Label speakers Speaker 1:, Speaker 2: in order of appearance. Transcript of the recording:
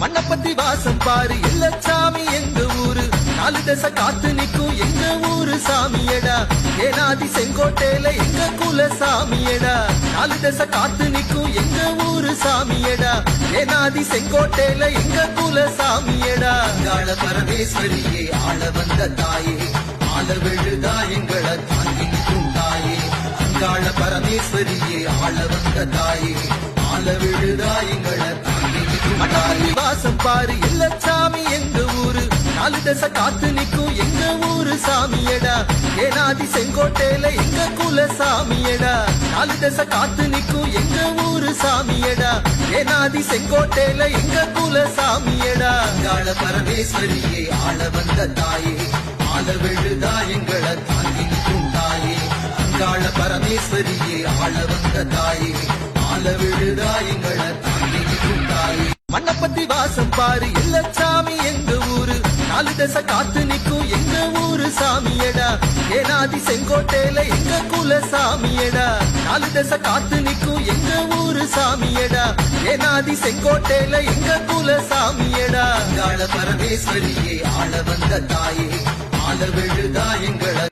Speaker 1: மண்ணப்பத்தி வாசம் பாரு. இல்ல சாமி எங்க ஊரு? நாலு தசை காத்து நிக்கும் எங்க ஊரு சாமியடா? ஏனாதி செங்கோட்டையில எங்க குல சாமியடா? நாலு தசை காத்து நிக்கும் எங்க ஊரு சாமியடா? ஏனாதி செங்கோட்டையில எங்க குல சாமியடா? கால பரமேஸ்வரியே ஆள வந்த தாயே ஆள விழுதா எங்களை தாங்கி நிற்கும் தாயே அங்காள பரமேஸ்வரியே ஆள வந்த தாயே. நிற்கும் வாசம் பாரு எல்லச்சாமி எங்க ஊரு? நாலு தசை காத்து நிக்கும் எங்க ஊரு சாமியடா? ஏனாதி செங்கோட்டையில எங்க குல சாமியடா? நாலு தசை காத்து நிக்கும் எங்க ஊரு சாமியடா? ஏனாதி செங்கோட்டையில எங்க குல சாமியடா? அங்காள பரமேஸ்வரியே ஆள வந்த தாயே ஆள விழுதா எங்களை தாங்கி நிற்கும் தாயே. அங்காள பரமேஸ்வரியே ஆள வந்த தாயே ஆள விழுதா மண்ணப்பத்தி வாசம் பாரு இல்ல சாமி எங்க ஊரு? நாலு தசை காத்து நிக்கும் எங்க ஊரு சாமியடா? ஏனாதி செங்கோட்டையில எங்க குல சாமியடா? நாலு தசை காத்து நிக்கும் எங்க ஊரு சாமியடா? ஏனாதி செங்கோட்டையில எங்க குல சாமியடா? கால பரமேஸ்வரியே ஆள வந்த தாயே ஆள